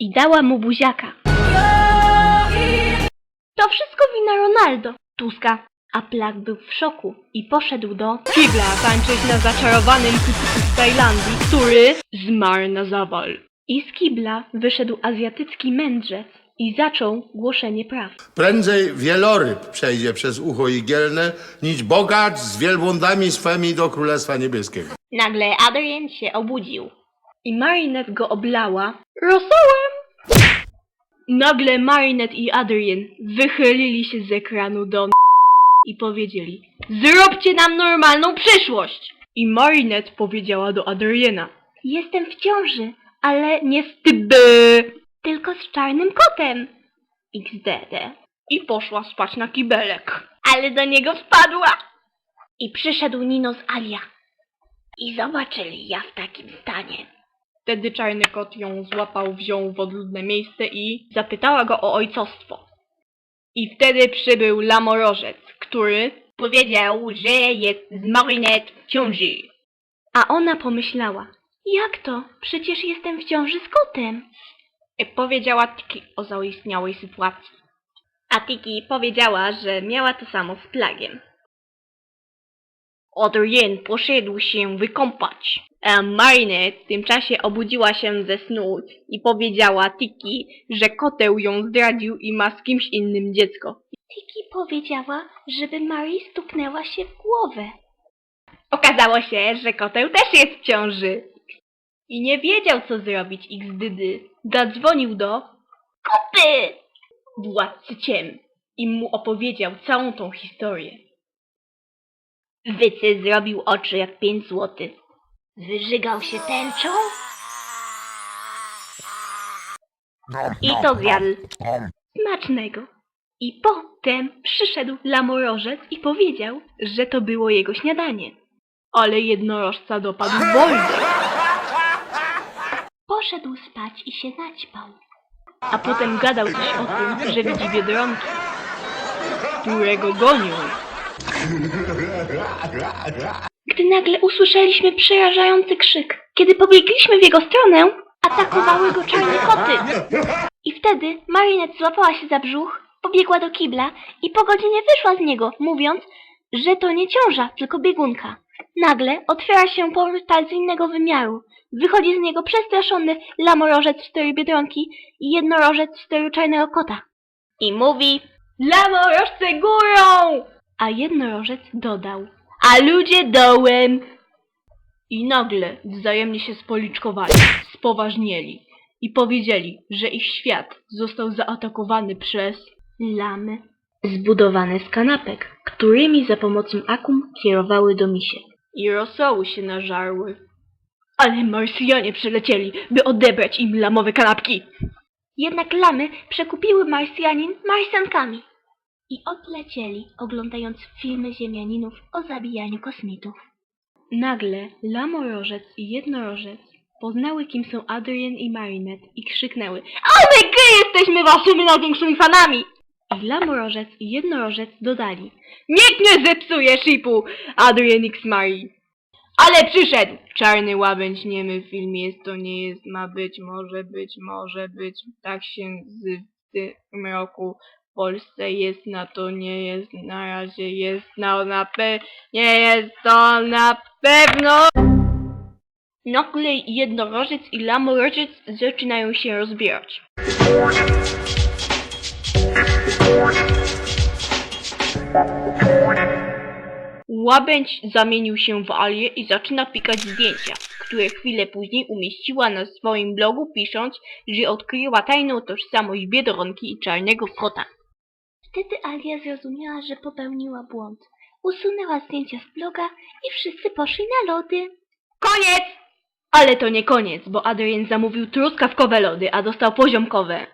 i dała mu buziaka. To wszystko wina Ronaldo, Tuska. A Plak był w szoku i poszedł do Kibla tańczyć na zaczarowanym kucyku z Tajlandii, który zmarł na zawal. i z kibla wyszedł azjatycki mędrzec i zaczął głoszenie praw. Prędzej wieloryb przejdzie przez ucho igielne, niż bogacz z wielbłądami swymi do Królestwa Niebieskiego. Nagle Adrian się obudził i Marinette go oblała rosołem. Nagle Marinette i Adrian wychylili się z ekranu do i powiedzieli Zróbcie nam normalną przyszłość! I Marinette powiedziała do Adriana Jestem w ciąży, ale nie z Tyby! tylko z czarnym kotem. XDD. I poszła spać na kibelek. Ale do niego wpadła. I przyszedł Nino z Alia. I zobaczyli ja w takim stanie. Wtedy czarny kot ją złapał, wziął w odludne miejsce i zapytała go o ojcostwo. I wtedy przybył lamorożec, który powiedział, że jest z Marinette w ciąży. A ona pomyślała, jak to? Przecież jestem w ciąży z kotem. I powiedziała Tiki o zaistniałej sytuacji. A Tiki powiedziała, że miała to samo z plagiem. Adrien poszedł się wykąpać. A Marinette w tym czasie obudziła się ze snu i powiedziała Tiki, że koteł ją zdradził i ma z kimś innym dziecko. Tiki powiedziała, żeby Marii stuknęła się w głowę. Okazało się, że koteł też jest w ciąży. I nie wiedział, co zrobić XDD. Zadzwonił do Kopy! władcy ciem i mu opowiedział całą tą historię. Wycy zrobił oczy jak pięć złotych. Wyżygał się tęczą i to zjadł. Smacznego. I potem przyszedł lamorożec i powiedział, że to było jego śniadanie. Ale jednorożca dopadł wolny. Poszedł spać i się naćpał. A potem gadał coś o tym, że widzi biedronki, którego gonią. Gdy nagle usłyszeliśmy przerażający krzyk. Kiedy pobiegliśmy w jego stronę, atakowały go czarne koty. I wtedy Marinette złapała się za brzuch, pobiegła do kibla i po godzinie wyszła z niego, mówiąc, że to nie ciąża, tylko biegunka. Nagle otwiera się portal z innego wymiaru. Wychodzi z niego przestraszony lamorożec w stroju biedronki i jednorożec w stroju czarnego kota. I mówi, Lamorożce górą! A jednorożec dodał. a ludzie dołem. I nagle wzajemnie się spoliczkowali, spoważnieli i powiedzieli, że ich świat został zaatakowany przez lamy zbudowane z kanapek, którymi za pomocą akum kierowały do misie. i rosoły się nażarły. Ale Marsjanie przylecieli, by odebrać im lamowe kanapki. Jednak lamy przekupiły Marsjanin Marsjankami i odlecieli, oglądając filmy ziemianinów o zabijaniu kosmitów. Nagle lamorożec i jednorożec poznały, kim są Adrian i Marinette i krzyknęły A my gy jesteśmy waszymi największymi fanami! i lamorożec i jednorożec dodali Nikt nie zepsuje shipu Adrian X Marii. Ale przyszedł! Czarny łabędź niemy w filmie jest, to nie jest, ma być, może być, może być. Tak się z w tym roku Polsce jest, na to nie jest, na razie jest, na, na nie jest to na pewno! Nagle jednorożec i lamorożec zaczynają się rozbierać. Łabędź zamienił się w alię i zaczyna pikać zdjęcia, które chwilę później umieściła na swoim blogu pisząc, że odkryła tajną tożsamość Biedronki i Czarnego Kota. Wtedy Alia zrozumiała, że popełniła błąd. Usunęła zdjęcia z bloga i wszyscy poszli na lody. Koniec! Ale to nie koniec, bo Adrian zamówił truskawkowe lody, a dostał poziomkowe.